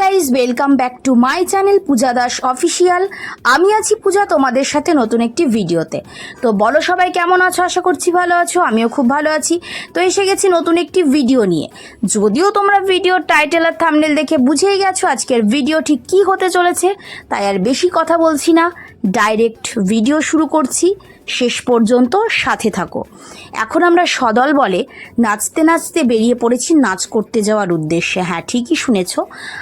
Guys welcome back to my channel Puja Das official আমি আছি পূজা, তোমাদের সাথে নতুন একটি ভিডিওতে। তো বলো সবাই কেমন আছো? আশা করছি ভালো আছো, আমিও খুব ভালো আছি। তো এসে গেছি নতুন একটি ভিডিও নিয়ে। যদিও তোমরা ভিডিওর টাইটেল আর থামনেল দেখে বুঝেই গেছো আজকের ভিডিও ঠিক কী হতে চলেছে, তাই আর বেশি কথা বলছি না। ডাইরেক্ট ভিডিও শুরু করছি। শেষ পর্যন্ত সাথে থাকো। এখন আমরা সদল বলে নাচতে নাচতে বেরিয়ে পড়েছি নাচ করতে যাওয়ার উদ্দেশ্যে। হ্যাঁ ঠিকই শুনেছ।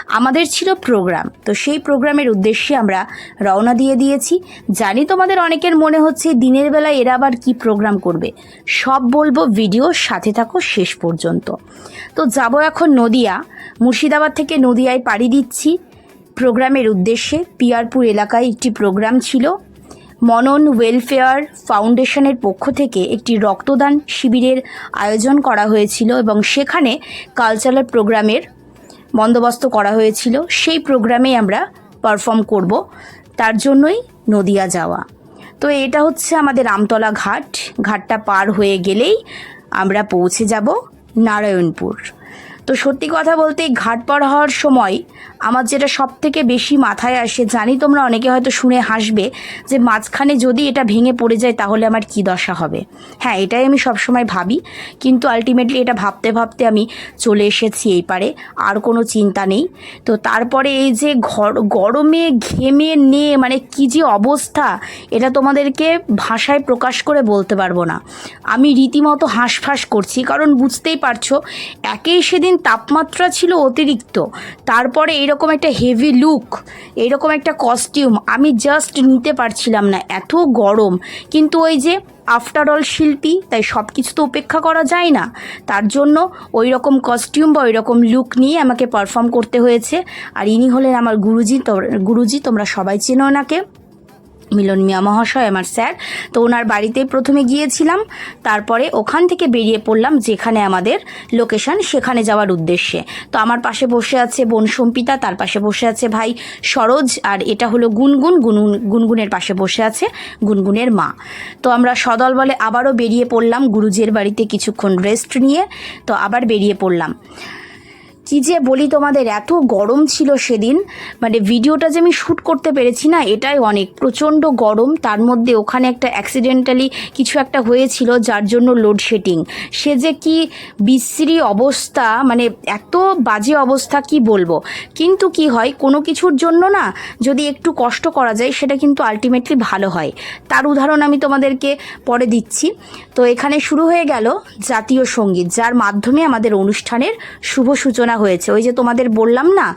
আমাদের ছিল প্রোগ্রাম। তো সেই প্রোগ্রামের উদ্দেশ্যে আমরা রওনা দিয়ে দিয়েছি। জানি তোমাদের অনেকের মনে হচ্ছে দিনের বেলা এরা আবার কি প্রোগ্রাম করবে। সব বলব ভিডিও, সাথে থাকো শেষ পর্যন্ত। তো যাব এখন নদিয়া। মুর্শিদাবাদ থেকে নদিয়ায় পাড়ি দিচ্ছি। প্রোগ্রামের উদ্দেশ্যে পিয়ারপুর এলাকায় একটি প্রোগ্রাম ছিল। মনন ওয়েলফেয়ার ফাউন্ডেশনের পক্ষ থেকে একটি রক্তদান শিবিরের আয়োজন করা হয়েছিল এবং সেখানে কালচারাল প্রোগ্রামের বন্দোবস্ত করা হয়েছিল। সেই প্রোগ্রামে আমরা পারফর্ম করব। তার জন্যই নদিয়া যাওয়া। তো এটা হচ্ছে আমাদের আমতলা ঘাট। ঘাটটা পার হয়ে গেলেই আমরা পৌঁছে যাব নারায়ণপুর। তো সত্যি কথা বলতে ঘাট পার হওয়ার সময় আমার যেটা সব থেকে বেশি মাথায় আসে, জানি তোমরা অনেকে হয়তো শুনে হাসবে, যে মাঝখানে যদি এটা ভেঙে পড়ে যায় তাহলে আমার কী দশা হবে? হ্যাঁ এটাই আমি সবসময় ভাবি, কিন্তু আলটিমেটলি এটা ভাবতে ভাবতে আমি চলে এসেছি এই পারে, আর কোনো চিন্তা নেই। তো তারপরে এই যে ঘর, গরমে ঘেমে নে মানে কী যে অবস্থা, এটা তোমাদেরকে ভাষায় প্রকাশ করে বলতে পারব না। আমি রীতিমতো হাঁসফাঁস করছি, কারণ বুঝতেই পারছ, একেই সেদিন তাপমাত্রা ছিল অতিরিক্ত। তারপরে এরকম একটা হেভি লুক এরকম একটা কস্টিউম আমি জাস্ট নিতে পারছিলাম না, এত গরম। কিন্তু ওই যে আফটার অল শিল্পী, তাই সব কিছু তো উপেক্ষা করা যায় না। তার জন্য ওই রকম কস্টিউম বা ওই রকম লুক নিয়ে আমাকে পারফর্ম করতে হয়েছে। আর ইনি হলেন আমার গুরুজি গুরুজি, তোমরা সবাই চেনো ওনাকে মিলন মিয়া মহাশয়, আমার স্যার। তো ওনার বাড়িতে প্রথমে গিয়েছিলাম, তারপরে ওখান থেকে বেরিয়ে পড়লাম যেখানে আমাদের লোকেশন সেখানে যাওয়ার উদ্দেশ্যে। তো আমার পাশে বসে আছে বোন সম্পিতা, তার পাশে বসে আছে ভাই সরোজ, আর এটা হলো গুনগুন। গুনগুন, গুনগুনের পাশে বসে আছে গুনগুনের মা। তো আমরা সদল বলে আবারও বেরিয়ে পড়লাম গুরুজের বাড়িতে কিছুক্ষণ রেস্ট নিয়ে, তো আবার বেরিয়ে পড়লাম। কি যে বলি তোমাদের, এত গরম ছিল সেদিন। মানে ভিডিওটা যে আমি শ্যুট করতে পেরেছি না, এটাই অনেক। প্রচণ্ড গরম, তার মধ্যে ওখানে একটা অ্যাক্সিডেন্টালি কিছু একটা হয়েছিল, যার জন্য লোডশেডিং সে যে কি বিশ্রী অবস্থা মানে এত বাজে অবস্থা কি বলব? কিন্তু কি হয়, কোনো কিছুর জন্য না যদি একটু কষ্ট করা যায়, সেটা কিন্তু আলটিমেটলি ভালো হয়। তার উদাহরণ আমি তোমাদেরকে পরে দিচ্ছি। তো এখানে শুরু হয়ে গেল জাতীয় সংগীত, যার মাধ্যমে আমাদের অনুষ্ঠানের শুভ সূচনা হয়েছে। ওই যে তোমাদের বললাম না,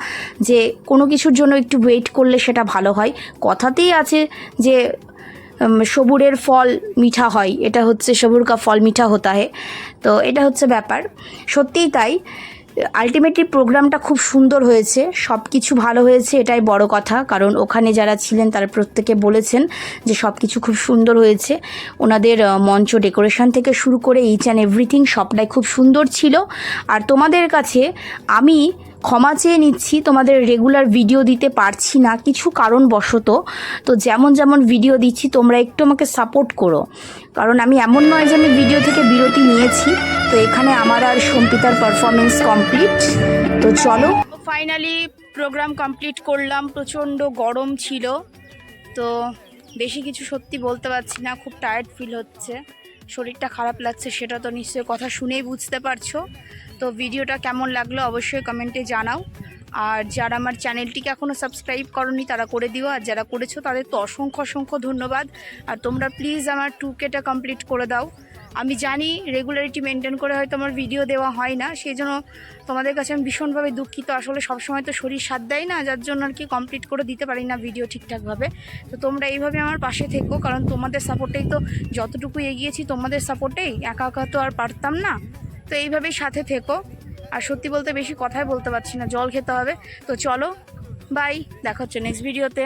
যে কোনো কিছুর জন্য একটু ওয়েট করলে সেটা ভালো হয়। কথাতেই আছে যে সবুরের ফল মিঠা হয়। এটা হচ্ছে সবুর কা ফল মিঠা হতা হে। তো এটা হচ্ছে ব্যাপার। সত্যিই তাই। আলটিমেটলি প্রোগ্রামটা খুব সুন্দর হয়েছে সব কিছু ভালো হয়েছে, এটাই বড় কথা। কারণ ওখানে যারা ছিলেন, তারা প্রত্যেকে বলেছেন যে সব কিছু খুব সুন্দর হয়েছে। ওনাদের মঞ্চ ডেকোরেশন থেকে শুরু করে ইচ অ্যান্ড এভরিথিং সবটাই খুব সুন্দর ছিল। আর তোমাদের কাছে আমি ক্ষমা চেয়ে নিচ্ছি, তোমাদের রেগুলার ভিডিও দিতে পারছি না, কিছু কারণবশত। তো যেমন যেমন ভিডিও দিচ্ছি, তোমরা একটু আমাকে সাপোর্ট করো। কারণ আমি এমন নয় যে আমি ভিডিও থেকে বিরতি নিয়েছি, তো এখানে আমার আর সম্পিতার পারফরমেন্স কমপ্লিট তো চলো। ফাইনালি প্রোগ্রাম কমপ্লিট করলাম, প্রচণ্ড গরম ছিল। তো বেশি কিছু সত্যি বলতে পারছি না, খুব টায়ার্ড ফিল হচ্ছে। শরীরটা খারাপ লাগছে, সেটা তো নিশ্চয়ই কথা শুনেই বুঝতে পারছ। তো ভিডিওটা কেমন লাগল অবশ্যই কমেন্টে জানাও। আর যারা আমার চ্যানেলটিকে এখনও সাবস্ক্রাইব করনি, তারা করে দিও। আর যারা করেছ, তাদের তো অসংখ্য অসংখ্য ধন্যবাদ। আর তোমরা প্লিজ আমার টু কেটা কমপ্লিট করে দাও। আমি জানি রেগুলারিটি মেনটেন করে হয়তো আমার ভিডিও দেওয়া হয় না সেই জন্য তোমাদের কাছে আমি ভীষণভাবে দুঃখিত। আসলে সবসময় তো শরীর সাথ দেয় না, যার জন্য আর কি কমপ্লিট করে দিতে পারি না ভিডিও ঠিকঠাকভাবে। তো তোমরা এইভাবে আমার পাশে থেকো, কারণ তোমাদের সাপোর্টেই তো যতটুকু এগিয়েছি, তোমাদের সাপোর্টেই একা একা তো আর পারতাম না। তো এইভাবেই সাথে থেকো। আর সত্যি বলতে বেশি কথাই বলতে পারছি না, জল খেতে হবে। তো চলো বাই দেখা হচ্ছে নেক্সট ভিডিওতে